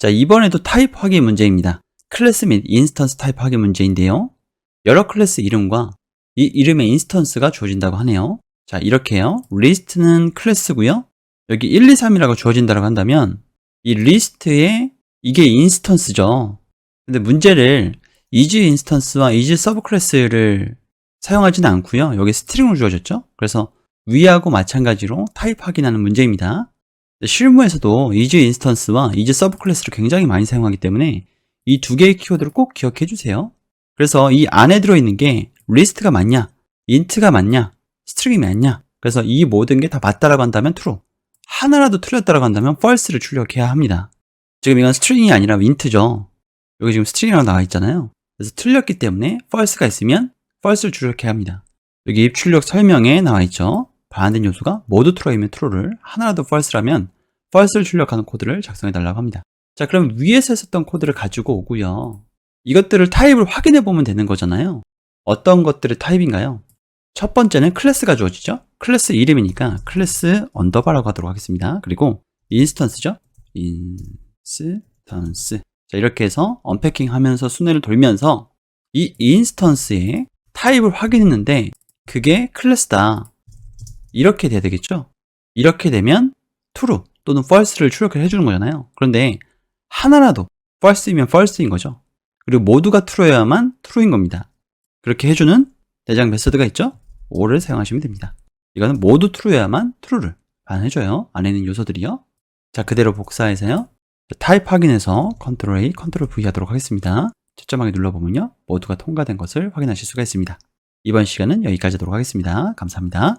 자, 이번에도 타입 확인 문제입니다. 클래스 및 인스턴스 타입 확인 문제인데요. 여러 클래스 이름과 이 이름의 인스턴스가 주어진다고 하네요. 자, 이렇게요. 리스트는 클래스고요. 여기 1, 2, 3이라고 주어진다고 한다면 이 리스트에 이게 인스턴스죠. 근데 문제를 이즈 인스턴스와 이즈 서브 클래스를 사용하지는 않고요. 여기 스트링으로 주어졌죠. 그래서 위하고 마찬가지로 타입 확인하는 문제입니다. 실무에서도 이즈 인스턴스와 이즈 서브 클래스를 굉장히 많이 사용하기 때문에 이 두 개의 키워드를 꼭 기억해 주세요. 그래서 이 안에 들어있는 게 리스트가 맞냐, 인트가 맞냐, 스트링이 맞냐. 그래서 이 모든 게 다 맞다라고 한다면 true. 하나라도 틀렸다라고 한다면 false를 출력해야 합니다. 지금 이건 스트링이 아니라 인트죠. 여기 지금 스트링이라고 나와 있잖아요. 그래서 틀렸기 때문에 false가 있으면 false를 출력해야 합니다. 여기 입 출력 설명에 나와 있죠. 반대된 요소가 모두 true이면 true를 하나라도 false라면 false를 출력하는 코드를 작성해 달라고 합니다. 자, 그럼 위에서 했었던 코드를 가지고 오고요. 이것들을 타입을 확인해 보면 되는 거잖아요. 어떤 것들의 타입인가요? 첫 번째는 클래스가 주어지죠. 클래스 이름이니까 클래스 언더바라고 하도록 하겠습니다. 그리고 인스턴스죠. 인스턴스. 자, 이렇게 해서 언패킹 하면서 순회를 돌면서 이 인스턴스의 타입을 확인했는데 그게 클래스다. 이렇게 돼야 되겠죠? 이렇게 되면 true 또는 false를 출력을 해주는 거잖아요. 그런데 하나라도 false이면 false인 거죠. 그리고 모두가 true여야만 true인 겁니다. 그렇게 해주는 대장 메서드가 있죠? o를 사용하시면 됩니다. 이거는 모두 true여야만 true를 반해줘요. 안에 있는 요소들이요. 자, 그대로 복사해서요. 타입 확인해서 컨트롤 A, 컨트롤 V 하도록 하겠습니다. 초점하게 눌러보면요. 모두가 통과된 것을 확인하실 수가 있습니다. 이번 시간은 여기까지 하도록 하겠습니다. 감사합니다.